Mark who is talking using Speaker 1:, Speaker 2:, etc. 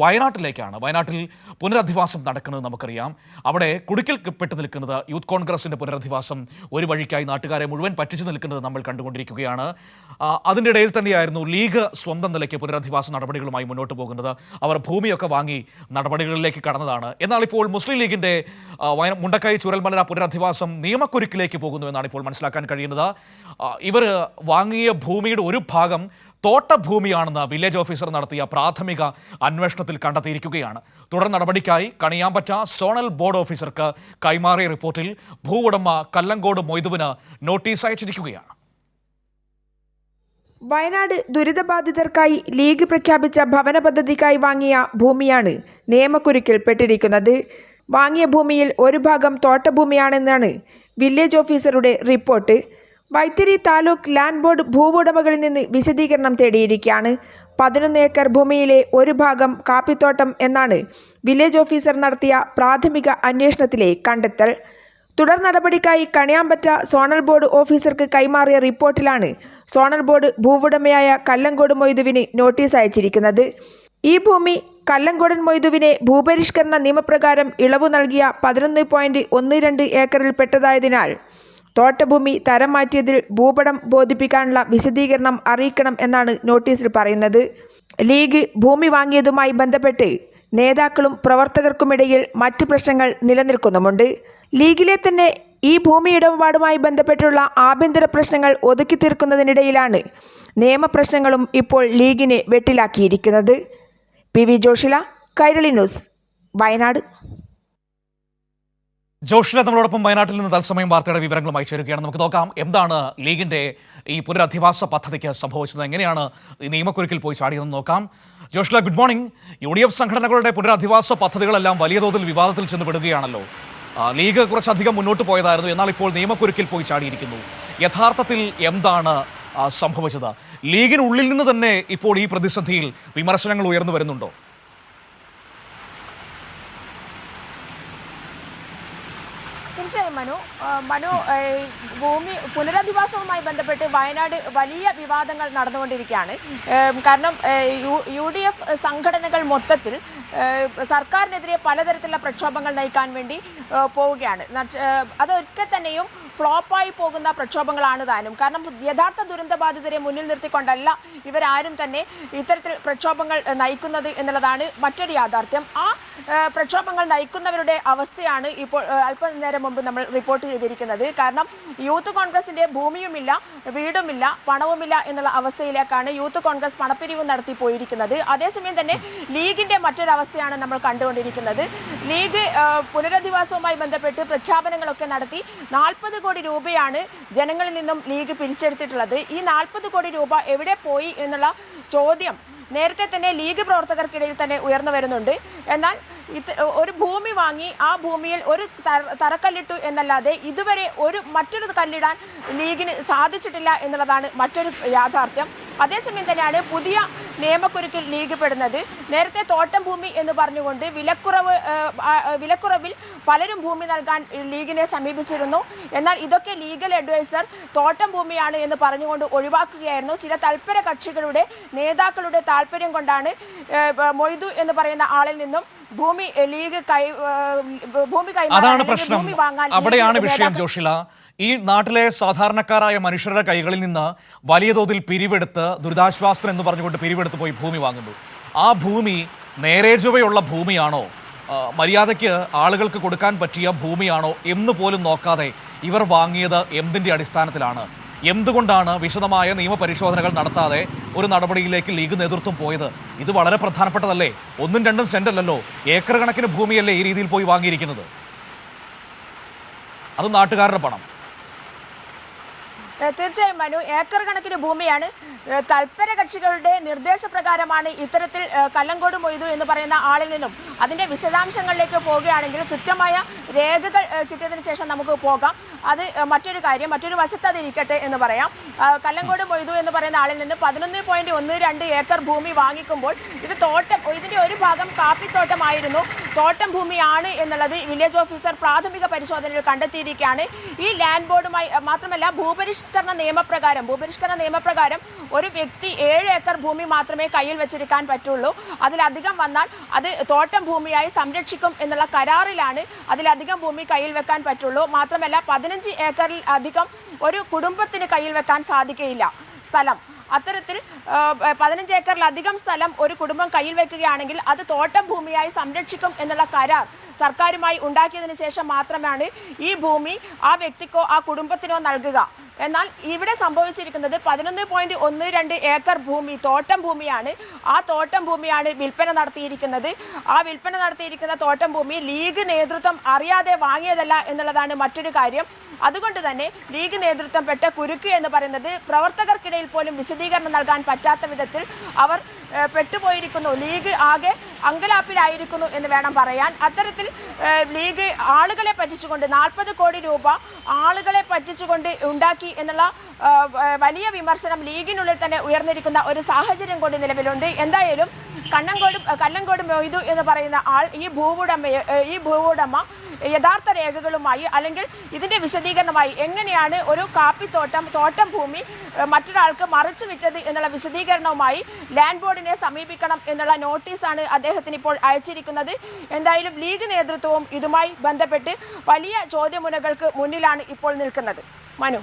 Speaker 1: വയനാട്ടിലേക്കാണ്. വയനാട്ടിൽ പുനരധിവാസം നടക്കുന്നത് നമുക്കറിയാം. അവിടെ കുടുക്കിൽ പെട്ട് നിൽക്കുന്നത് യൂത്ത് കോൺഗ്രസിന്റെ പുനരധിവാസം ഒരു വഴിക്കായി നാട്ടുകാരെ മുഴുവൻ പറ്റിച്ചു നിൽക്കുന്നത് നമ്മൾ കണ്ടുകൊണ്ടിരിക്കുകയാണ്. അതിന്റെ ഇടയിൽ തന്നെയായിരുന്നു ലീഗ് സ്വന്തം നിലയ്ക്ക് പുനരധിവാസ നടപടികളുമായി മുന്നോട്ട് പോകുന്നത്. അവർ ഭൂമിയൊക്കെ വാങ്ങി നടപടികളിലേക്ക് കടന്നതാണ്. എന്നാൽ ഇപ്പോൾ മുസ്ലിം ലീഗിന്റെ മുണ്ടക്കൈ ചുരൽമല പുനരധിവാസം നിയമക്കുരുക്കിലേക്ക് പോകുന്നു എന്നാണ് ഇപ്പോൾ മനസ്സിലാക്കാൻ കഴിയുന്നത്. ഇവർ വാങ്ങിയ ഭൂമിയുടെ ഒരു ഭാഗം തോട്ടഭൂമിയാണെന്ന് വില്ലേജ് ഓഫീസർ നടത്തിയ പ്രാഥമിക അന്വേഷണത്തിൽ കണ്ടെത്തിയിരിക്കുകയാണ്. തുടർ നടപടിക്കായി കണിയാമ്പറ്റ സോണൽ ബോർഡ് ഓഫീസർക്ക് കൈമാറിയ റിപ്പോർട്ടിൽ ഭൂവുടമ കല്ലങ്കോട് മൊയ്തുവിന് നോട്ടീസ് അയച്ചിരിക്കുകയാണ്.
Speaker 2: വയനാട് ദുരിതബാധിതർക്കായി ലീഗ് പ്രഖ്യാപിച്ച ഭവന പദ്ധതിക്കായി വാങ്ങിയ ഭൂമിയാണ് നിയമക്കുരുക്കിൽപ്പെട്ടിരിക്കുന്നത്. വാങ്ങിയ ഭൂമിയിൽ ഒരു ഭാഗം തോട്ടഭൂമിയാണെന്നാണ് village officer report. Vythiri taluk land board ഭൂവുടമകളിൽ നിന്ന് വിശദീകരണം തേടിയിരിക്കുകയാണ്. പതിനൊന്ന് ഏക്കർ ഭൂമിയിലെ ഒരു ഭാഗം കാപ്പിത്തോട്ടം എന്നാണ് വില്ലേജ് ഓഫീസർ നടത്തിയ പ്രാഥമിക അന്വേഷണത്തിലെ കണ്ടെത്തൽ. തുടർ നടപടിക്കായി കണിയാമ്പറ്റ സോണൽ ബോർഡ് ഓഫീസർക്ക് കൈമാറിയ റിപ്പോർട്ടിലാണ് സോണൽ ബോർഡ് ഭൂവുടമയായ കല്ലങ്കോട് മൊയ്തുവിന് നോട്ടീസ് അയച്ചിരിക്കുന്നത്. ഈ ഭൂമി കല്ലങ്കോടൻ മൊയ്തുവിനെ ഭൂപരിഷ്കരണ നിയമപ്രകാരം ഇളവ് നൽകിയ പതിനൊന്ന് പോയിന്റ് ഒന്ന് രണ്ട് ഏക്കറിൽ പെട്ടതായതിനാൽ തോട്ടഭൂമി തരം മാറ്റിയതിൽ ഭൂപടം ബോധിപ്പിക്കാനുള്ള വിശദീകരണം അറിയിക്കണം എന്നാണ് നോട്ടീസിൽ പറയുന്നത്. ലീഗ് ഭൂമി വാങ്ങിയതുമായി ബന്ധപ്പെട്ട് നേതാക്കളും പ്രവർത്തകർക്കുമിടയിൽ മറ്റ് പ്രശ്നങ്ങൾ നിലനിൽക്കുന്നുമുണ്ട്. ലീഗിലെ തന്നെ ഈ ഭൂമി ഇടപാടുമായി ബന്ധപ്പെട്ടുള്ള ആഭ്യന്തര പ്രശ്നങ്ങൾ ഒതുക്കി തീർക്കുന്നതിനിടയിലാണ് നിയമപ്രശ്നങ്ങളും ഇപ്പോൾ ലീഗിനെ വെട്ടിലാക്കിയിരിക്കുന്നത്. P V Joshila Kairali news Wayanad.
Speaker 1: Joshila നമ്മളോടൊപ്പം വയനാട്ടിൽ നിന്ന് തത്സമയം വാർത്തയുടെ വിവരങ്ങളുമായി ചേരുകയാണ്. നമുക്ക് നോക്കാം എന്താണ് ലീഗിന്റെ ഈ പുനരധിവാസ പദ്ധതിക്ക് സംഭവിച്ചത്? എങ്ങനെയാണ് ഈ നിയമക്കുരുക്കിൽ പോയി ചാടിയതെന്ന് നോക്കാം. Joshila good morning U D F സംഘടനകളുടെ പുനരധിവാസ പദ്ധതികളെല്ലാം വലിയ തോതിൽ വിവാദത്തിൽ ചെന്ന് വിടുകയാണല്ലോ ആ, ലീഗ് കുറച്ചധികം മുന്നോട്ട് പോയതായിരുന്നു എന്നാൽ ഇപ്പോൾ നിയമക്കുരുക്കിൽ പോയി ചാടിയിരിക്കുന്നു. യഥാർത്ഥത്തിൽ എന്താണ് സംഭവിച്ചത്? ലീഗിനുള്ളിൽ നിന്ന് തന്നെ ഇപ്പോൾ ഈ പ്രതിസന്ധിയിൽ വിമർശനങ്ങൾ ഉയർന്നു വരുന്നുണ്ടോ?
Speaker 3: തീർച്ചയായും മനു. മനു ഭൂമി പുനരധിവാസവുമായി ബന്ധപ്പെട്ട് വയനാട് വലിയ വിവാദങ്ങൾ നടന്നുകൊണ്ടിരിക്കുകയാണ്. കാരണം യു- ഡി എഫ് സംഘടനകൾ മൊത്തത്തിൽ സർക്കാരിനെതിരെ പലതരത്തിലുള്ള പ്രക്ഷോഭങ്ങൾ നയിക്കാൻ വേണ്ടി പോവുകയാണ്. അതൊക്കെ തന്നെയും ഫ്ലോപ്പായി പോകുന്ന പ്രക്ഷോഭങ്ങളാണ് താനും. കാരണം യഥാർത്ഥ ദുരന്തബാധിതരെ മുന്നിൽ നിർത്തിക്കൊണ്ടല്ല ഇവരാരും തന്നെ ഇത്തരത്തിൽ പ്രക്ഷോഭങ്ങൾ നയിക്കുന്നത് എന്നുള്ളതാണ് മറ്റൊരു യാഥാർത്ഥ്യം. ആ പ്രക്ഷോഭങ്ങൾ നയിക്കുന്നവരുടെ അവസ്ഥയാണ് ഇപ്പോൾ അല്പനേരം മുമ്പ് നമ്മൾ റിപ്പോർട്ട് ചെയ്തിരിക്കുന്നത്. കാരണം യൂത്ത് കോൺഗ്രസിന്റെ ഭൂമിയുമില്ല വീടുമില്ല പണവുമില്ല എന്നുള്ള അവസ്ഥയിലേക്കാണ് യൂത്ത് കോൺഗ്രസ് പണപ്പിരിവ് നടത്തി പോയിരിക്കുന്നത്. അതേസമയം തന്നെ ലീഗിന്റെ മറ്റൊരവസ്ഥയാണ് നമ്മൾ കണ്ടുകൊണ്ടിരിക്കുന്നത്. ലീഗ് പുനരധിവാസവുമായി ബന്ധപ്പെട്ട് പ്രഖ്യാപനങ്ങളൊക്കെ നടത്തി നാൽപ്പത് കോടി രൂപയാണ് ജനങ്ങളിൽ നിന്നും ലീഗ് പിരിച്ചെടുത്തിട്ടുള്ളത്. ഈ നാൽപ്പത് കോടി രൂപ എവിടെ പോയി എന്നുള്ള ചോദ്യം നേരത്തെ തന്നെ ലീഗ് പ്രവർത്തകർക്കിടയിൽ തന്നെ ഉയർന്നു വരുന്നുണ്ട്. എന്നാൽ ഒരു ഭൂമി വാങ്ങി ആ ഭൂമിയിൽ ഒരു തറ- തറക്കല്ലിട്ടു എന്നല്ലാതെ ഇതുവരെ ഒരു മറ്റൊരു കല്ലിടാൻ ലീഗിന് സാധിച്ചിട്ടില്ല എന്നുള്ളതാണ് മറ്റൊരു യാഥാർത്ഥ്യം. അതേസമയം തന്നെയാണ് പുതിയ നിയമക്കുരുക്കിൽ ലീഗ് നേരത്തെ തോട്ടം ഭൂമി എന്ന് പറഞ്ഞുകൊണ്ട് വിലക്കുറവ് വിലക്കുറവിൽ പലരും ഭൂമി നൽകാൻ ലീഗിനെ സമീപിച്ചിരുന്നു. എന്നാൽ ഇതൊക്കെ ലീഗൽ അഡ്വൈസർ തോട്ടം ഭൂമിയാണ് എന്ന് പറഞ്ഞുകൊണ്ട് ഒഴിവാക്കുകയായിരുന്നു. ചില തൽപര കക്ഷികളുടെ നേതാക്കളുടെ താല്പര്യം കൊണ്ടാണ് മൊയ്തു എന്ന് പറയുന്ന ആളിൽ നിന്നും ഭൂമി ലീഗ് കൈ ഭൂമി
Speaker 1: അതാണ് പ്രശ്നം. അവിടെയാണ് വിഷയം ജോഷില. ഈ നാട്ടിലെ സാധാരണക്കാരായ മനുഷ്യരുടെ കൈകളിൽ നിന്ന് വലിയ തോതിൽ പിരിവെടുത്ത് ദുരിതാശ്വാസം എന്ന് പറഞ്ഞുകൊണ്ട് പിരിവെടുത്ത് പോയി ഭൂമി വാങ്ങുന്നു. ആ ഭൂമി നേരെ ചുവയുള്ള ഭൂമിയാണോ? മര്യാദയ്ക്ക് ആളുകൾക്ക് കൊടുക്കാൻ പറ്റിയ ഭൂമിയാണോ എന്ന് പോലും നോക്കാതെ ഇവർ വാങ്ങിയത് എന്തിന്റെ അടിസ്ഥാനത്തിലാണ്? എന്തുകൊണ്ടാണ് വിശദമായ നിയമപരിശോധനകൾ നടത്താതെ ഒരു നടപടിയിലേക്ക് ലീഗ് നേതൃത്വം പോയത്? ഇത് വളരെ പ്രധാനപ്പെട്ടതല്ലേ? ഒന്നും രണ്ടും സെന്റ് അല്ലല്ലോ ഏക്കർ കണക്കിന് ഭൂമിയല്ലേ ഈ രീതിയിൽ പോയി വാങ്ങിയിരിക്കുന്നത്? അത് നാട്ടുകാരുടെ പണം.
Speaker 3: തീർച്ചയായും മനു. ഏക്കർ കണക്കിന് ഭൂമിയാണ്. തൽപര കക്ഷികളുടെ നിർദ്ദേശപ്രകാരമാണ് ഇത്തരത്തിൽ കല്ലങ്കോട് മൊയ്തു എന്ന് പറയുന്ന ആളിൽ നിന്നും അതിന്റെ വിശദാംശങ്ങളിലേക്ക് പോവുകയാണെങ്കിൽ കൃത്യമായ രേഖകൾ കിട്ടിയതിന് ശേഷം നമുക്ക് പോകാം. അത് മറ്റൊരു കാര്യം മറ്റൊരു വശത്ത് അത് ഇരിക്കട്ടെ എന്ന് പറയാം. കല്ലങ്കോട് മൊയ്തു എന്ന് പറയുന്ന ആളിൽ നിന്ന് പതിനൊന്ന് പോയിന്റ് ഒന്ന് രണ്ട് ഏക്കർ ഭൂമി വാങ്ങിക്കുമ്പോൾ ഇത് തോട്ടം ഇതിന്റെ ഒരു ഭാഗം കാപ്പിത്തോട്ടമായിരുന്നു. തോട്ടം ഭൂമിയാണ് എന്നുള്ളത് വില്ലേജ് ഓഫീസർ പ്രാഥമിക പരിശോധനയിൽ കണ്ടെത്തിയിരിക്കുകയാണ്. ഈ ലാൻഡ് ബോർഡുമായി മാത്രമല്ല ഭൂപരിഷ്കരണ നിയമപ്രകാരം ഭൂപരിഷ്കരണ നിയമപ്രകാരം ഒരു വ്യക്തി ഏഴ് ഏക്കർ ഭൂമി മാത്രമേ കയ്യിൽ വെച്ചിരിക്കാൻ പറ്റുള്ളൂ. അതിലധികം വന്നാൽ അത് തോട്ടം ഭൂമിയായി സംരക്ഷിക്കും എന്നുള്ള കരാറിലാണ് അതിലധികം ഭൂമി കയ്യിൽ വെക്കാൻ പറ്റുള്ളൂ. മാത്രമല്ല പതിനഞ്ച് ഏക്കറിൽ അധികം ഒരു കുടുംബത്തിന് കയ്യിൽ വെക്കാൻ സാധിക്കുകയില്ല സ്ഥലം. അത്തരത്തിൽ പതിനഞ്ച് ഏക്കറിലധികം സ്ഥലം ഒരു കുടുംബം കയ്യിൽ വെക്കുകയാണെങ്കിൽ അത് തോട്ടം ഭൂമിയായി സംരക്ഷിക്കും എന്നുള്ള കരാർ സർക്കാരുമായി ഉണ്ടാക്കിയതിന് ശേഷം മാത്രമാണ് ഈ ഭൂമി ആ വ്യക്തിക്കോ ആ കുടുംബത്തിനോ നൽകുക. എന്നാൽ ഇവിടെ സംഭവിച്ചിരിക്കുന്നത് പതിനൊന്ന് പോയിന്റ് ഒന്ന് രണ്ട് ഏക്കർ ഭൂമി തോട്ടം ഭൂമിയാണ്. ആ തോട്ടം ഭൂമിയാണ് വിൽപ്പന നടത്തിയിരിക്കുന്നത്. ആ വിൽപ്പന നടത്തിയിരിക്കുന്ന തോട്ടം ഭൂമി ലീഗ് നേതൃത്വം അറിയാതെ വാങ്ങിയതല്ല എന്നുള്ളതാണ് മറ്റൊരു കാര്യം. അതുകൊണ്ട് തന്നെ ലീഗ് നേതൃത്വം പെട്ട കുരുക്ക് എന്ന് പറയുന്നത് പ്രവർത്തകർക്കിടയിൽ പോലും വിശദീകരണം നൽകാൻ പറ്റാത്ത വിധത്തിൽ അവർ പെട്ടുപോയിരിക്കുന്നു. ലീഗ് ആകെ അങ്കലാപ്പിലായിരിക്കുന്നു എന്ന് വേണം പറയാൻ. അത്തരത്തിൽ ലീഗ് ആളുകളെ പറ്റിച്ചുകൊണ്ട് നാൽപ്പത് കോടി രൂപ ആളുകളെ പറ്റിച്ചുകൊണ്ട് ഉണ്ടാക്കി എന്നുള്ള വലിയ വിമർശനം ലീഗിനുള്ളിൽ തന്നെ ഉയർന്നിരിക്കുന്ന ഒരു സാഹചര്യം കൂടി നിലവിലുണ്ട്. എന്തായാലും കണ്ണങ്കോട് കല്ലങ്കോട് മൊയ്തു എന്ന് പറയുന്ന ആൾ ഈ ഭൂവുടമയെ ഈ ഭൂവുടമ യഥാർത്ഥ രേഖകളുമായി അല്ലെങ്കിൽ ഇതിന്റെ വിശദീകരണമായി എങ്ങനെയാണ് ഒരു കാപ്പിത്തോട്ടം തോട്ടം ഭൂമി മറ്റൊരാൾക്ക് മറിച്ചു വിറ്റത് എന്നുള്ള വിശദീകരണവുമായി ലാൻഡ് ബോർഡിനെ സമീപിക്കണം എന്നുള്ള നോട്ടീസാണ് അദ്ദേഹത്തിന് ഇപ്പോൾ അയച്ചിരിക്കുന്നത്. എന്തായാലും ലീഗ് നേതൃത്വവും ഇതുമായി ബന്ധപ്പെട്ട് വലിയ ചോദ്യമുനകൾക്ക് മുന്നിലാണ് ഇപ്പോൾ നിൽക്കുന്നത്. മനു.